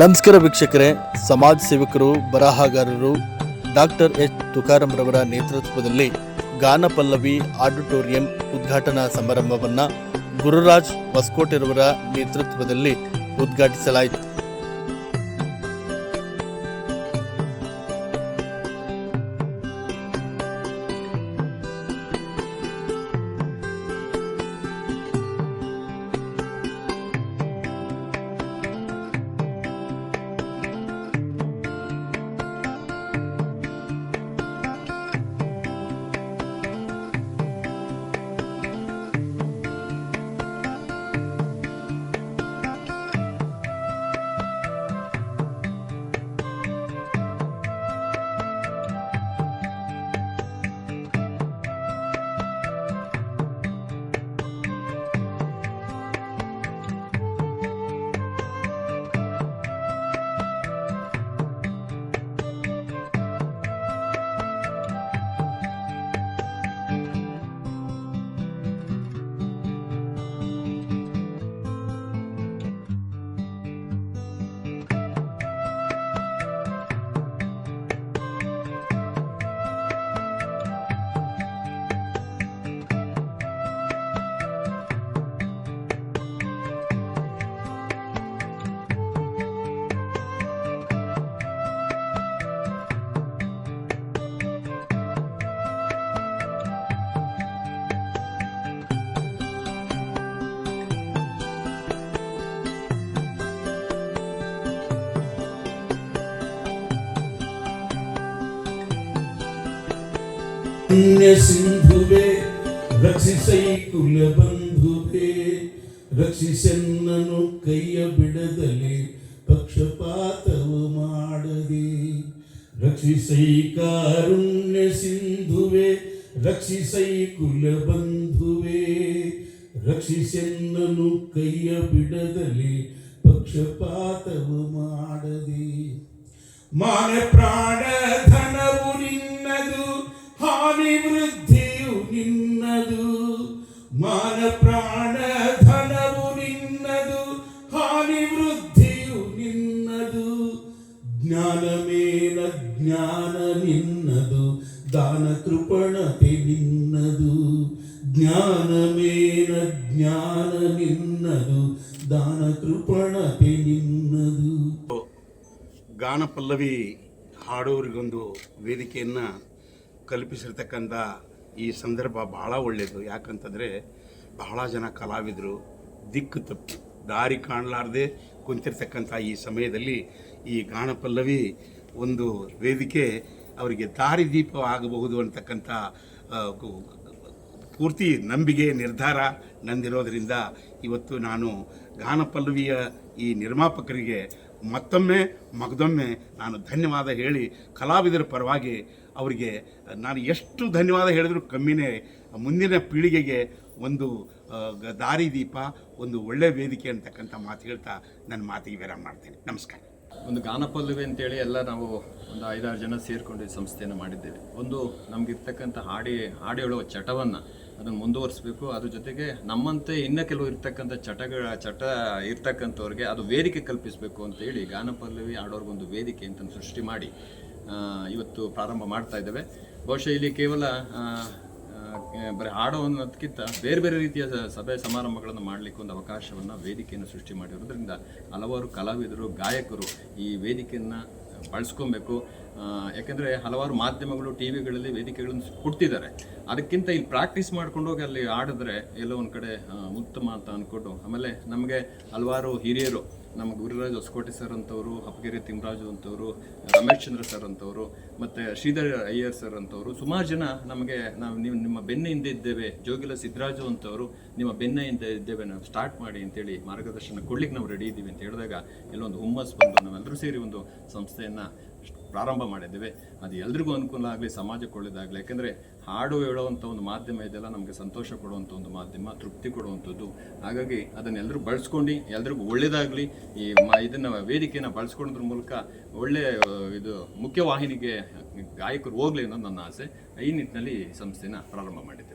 ನಮಸ್ಕಾರ ವೀಕ್ಷಕರೇ. ಸಮಾಜ ಸೇವಕರು, ಬರಹಗಾರರು, ಡಾಕ್ಟರ್ ಎಚ್. ತುಕಾರಂರವರ ನೇತೃತ್ವದಲ್ಲಿ ಗಾನ ಪಲ್ಲವಿ ಆಡಿಟೋರಿಯಂ ಉದ್ಘಾಟನಾ ಸಮಾರಂಭವನ್ನು ಗುರುರಾಜ್ ಹೊಸಕೋಟೆರವರ ನೇತೃತ್ವದಲ್ಲಿ ಉದ್ಘಾಟಿಸಲಾಯಿತು. ಸಿಂಧುವೇ, ರಕ್ಷಿಸೈ ಕುಲ ಬಂಧುವೇ. ರಕ್ಷಿಸೆನ್ನನು ಕೈಯ ಬಿಡದಲ್ಲಿ ಪಕ್ಷಪಾತವು ಮಾಡದೆ. ರಕ್ಷಿಸೈ ಕಾರುಣ್ಯ ಸಿಂಧುವೆ, ರಕ್ಷಿಸೈ ಕುಲ ಬಂಧುವೆ. ರಕ್ಷಿಸೆನ್ನನು ಕೈಯ ಬಿಡದಲ್ಲಿ ಪಕ್ಷಪಾತವು ಮಾಡದೆ. ಮಾನ ಪ್ರಾಣ ಮಾನ ಪ್ರಾಣ ಧನವು ನಿನ್ನದು ಹಾನಿ ವೃದ್ಧಿಯು ನಿನ್ನದು. ಜ್ಞಾನ ಮೇಲ ಜ್ಞಾನ ನಿನ್ನದು, ದಾನ ಕೃಪಣತೆ ನಿನ್ನದು. ಜ್ಞಾನ ಮೇಲ ಜ್ಞಾನ ನಿನ್ನದು, ದಾನ ಕೃಪಣತೆ ನಿನ್ನದು. ಗಾನ ಪಲ್ಲವಿ ಹಾಡೋರಿಗೊಂದು ವೇದಿಕೆಯನ್ನು ಕಲ್ಪಿಸಿರ್ತಕ್ಕಂಥ ಈ ಸಂದರ್ಭ ಬಹಳ ಒಳ್ಳೆಯದು ಯಾಕಂತಂದರೆ ಬಹಳ ಜನ ಕಲಾವಿದರು ದಿಕ್ಕು ತಪ್ಪಿ. ದಾರಿ ಕಾಣಲಾರದೆ ಕುಂತಿರ್ತಕ್ಕಂಥ ಈ ಸಮಯದಲ್ಲಿ ಈ ಗಾನಪಲ್ಲವಿ ಒಂದು ವೇದಿಕೆ ಅವರಿಗೆ ದಾರಿದೀಪ ಆಗಬಹುದು ಅಂತಕ್ಕಂಥ ಪೂರ್ತಿ ನಂಬಿಕೆ, ನಿರ್ಧಾರ ನಂದಿರೋದರಿಂದ ಇವತ್ತು ನಾನು ಗಾನಪಲ್ಲವಿಯ ಈ ನಿರ್ಮಾಪಕರಿಗೆ ಮತ್ತೊಮ್ಮೆ ಮಗದೊಮ್ಮೆ ನಾನು ಧನ್ಯವಾದ ಹೇಳಿ ಕಲಾವಿದರ ಪರವಾಗಿ ಅವರಿಗೆ, ನಾನು ಎಷ್ಟು ಧನ್ಯವಾದ ಹೇಳಿದರೂ ಕಮ್ಮಿನೇ, ಮುಂದಿನ ಪೀಳಿಗೆಗೆ ಒಂದು ದಾರಿದೀಪ ಒಂದು ಒಳ್ಳೆಯ ವೇದಿಕೆ ಅಂತಕ್ಕಂಥ ಮಾತು ಹೇಳ್ತಾ ನನ್ನ ಮಾತಿಗೆ ವಿರಾಮ ಮಾಡ್ತೇನೆ. ನಮಸ್ಕಾರ. ಒಂದು ಗಾನಪಲ್ಲವಿ ಅಂತೇಳಿ ಎಲ್ಲ ನಾವು ಒಂದು ಐದಾರು ಜನ ಸೇರಿಕೊಂಡು ಸಂಸ್ಥೆಯನ್ನು ಮಾಡಿದ್ದೇವೆ. ಒಂದು ನಮಗಿರ್ತಕ್ಕಂಥ ಹಾಡಿ ಹಾಡಿ ಹೇಳುವ ಚಟವನ್ನು ಅದನ್ನು ಮುಂದುವರಿಸಬೇಕು. ಅದ್ರ ಜೊತೆಗೆ ನಮ್ಮಂತೆ ಇನ್ನೂ ಕೆಲವು ಇರ್ತಕ್ಕಂಥ ಚಟಗಳ, ಚಟ ಇರ್ತಕ್ಕಂಥವ್ರಿಗೆ ಅದು ವೇದಿಕೆ ಕಲ್ಪಿಸಬೇಕು ಅಂತೇಳಿ ಗಾನಪಲ್ಲವಿ ಆಡೋರ್ಗೊಂದು ವೇದಿಕೆ ಅಂತ ಸೃಷ್ಟಿ ಮಾಡಿ ಇವತ್ತು ಪ್ರಾರಂಭ ಮಾಡ್ತಾ ಇದ್ದೇವೆ. ಬಹುಶಃ ಇಲ್ಲಿ ಕೇವಲ ಬರೀ ಹಾಡೋ ಅನ್ನೋದಕ್ಕಿಂತ ಬೇರೆ ಬೇರೆ ರೀತಿಯ ಸಭೆ ಸಮಾರಂಭಗಳನ್ನು ಮಾಡಲಿಕ್ಕೆ ಒಂದು ಅವಕಾಶವನ್ನು ವೇದಿಕೆಯನ್ನು ಸೃಷ್ಟಿ ಮಾಡಿರೋದ್ರಿಂದ ಹಲವಾರು ಕಲಾವಿದರು, ಗಾಯಕರು ಈ ವೇದಿಕೆಯನ್ನು ಬಳಸ್ಕೊಬೇಕು. ಯಾಕೆಂದರೆ ಹಲವಾರು ಮಾಧ್ಯಮಗಳು, ಟಿ ವಿಗಳಲ್ಲಿ ವೇದಿಕೆಗಳನ್ನು ಕೊಡ್ತಿದ್ದಾರೆ ಅದಕ್ಕಿಂತ ಇಲ್ಲಿ ಪ್ರಾಕ್ಟೀಸ್ ಮಾಡ್ಕೊಂಡು ಹೋಗಿ ಅಲ್ಲಿ ಆಡಿದ್ರೆ ಎಲ್ಲೋ ಒಂದು ಕಡೆ ಉತ್ತಮ ಅಂತ ಅಂದ್ಕೊಂಡು ಆಮೇಲೆ ನಮಗೆ ಹಲವಾರು ಹಿರಿಯರು ನಮ್ಮ ಗುರುರಾಜ್ ಹೊಸಕೋಟೆ ಸರ್ ಅಂತವರು, ಹಪ್ಪಗೆರೆ ತಿಮ್ಮರಾಜು ಅಂತವರು ರಮೇಶ್ ಚಂದ್ರ ಸರ್ ಅಂತವರು, ಮತ್ತು ಶ್ರೀಧರ್ ಅಯ್ಯರ್ ಸರ್ ಅಂತವರು, ಸುಮಾರು ಜನ ನಮಗೆ ನಾವು ನೀವು ನಿಮ್ಮ ಬೆನ್ನ ಹಿಂದೆ ಇದ್ದೇವೆ. ಜೋಗಿಲ ಸಿದ್ದರಾಜು ಅಂತವರು ನಿಮ್ಮ ಬೆನ್ನ ಹಿಂದೆ ಇದ್ದೇವೆ. ನಾವು ಸ್ಟಾರ್ಟ್ ಮಾಡಿ ಅಂತೇಳಿ ಮಾರ್ಗದರ್ಶನ ಕೊಡ್ಲಿಕ್ಕೆ ನಾವು ರೆಡಿ ಇದ್ದೀವಿ ಅಂತ ಹೇಳಿದಾಗ, ಎಲ್ಲೊಂದು ಹುಮ್ಮಸ್ ಬಂದು ನಾವೆಲ್ಲರೂ ಸೇರಿ ಒಂದು ಸಂಸ್ಥೆಯನ್ನು ಪ್ರಾರಂಭ ಮಾಡಿದ್ದೇವೆ. ಅದು ಎಲ್ರಿಗೂ ಅನುಕೂಲ ಆಗಲಿ, ಸಮಾಜಕ್ಕೆ ಒಳ್ಳೆಯದಾಗಲಿ ಯಾಕೆಂದರೆ ಹಾಡು ಹೇಳುವಂಥ ಒಂದು ಮಾಧ್ಯಮ ಇದೆಲ್ಲ ನಮಗೆ ಸಂತೋಷ ಕೊಡುವಂಥ ಒಂದು ಮಾಧ್ಯಮ, ತೃಪ್ತಿ ಕೊಡುವಂಥದ್ದು. ಹಾಗಾಗಿ ಅದನ್ನೆಲ್ಲರೂ ಬಳಸ್ಕೊಂಡು, ಎಲ್ರಿಗೂ ಒಳ್ಳೆಯದಾಗಲಿ ಈ ಮ ಇದನ್ನು ವೇದಿಕೆಯನ್ನು ಬಳಸ್ಕೊಳೋದ್ರ ಮೂಲಕ ಒಳ್ಳೆಯ ಇದು ಮುಖ್ಯವಾಹಿನಿಗೆ ಗಾಯಕರು ಹೋಗಲಿ ಅನ್ನೋದು ನನ್ನ ಆಸೆ. ಈ ನಿಟ್ಟಿನಲ್ಲಿ ಈ ಸಂಸ್ಥೆನ ಪ್ರಾರಂಭ ಮಾಡಿದ್ದೆ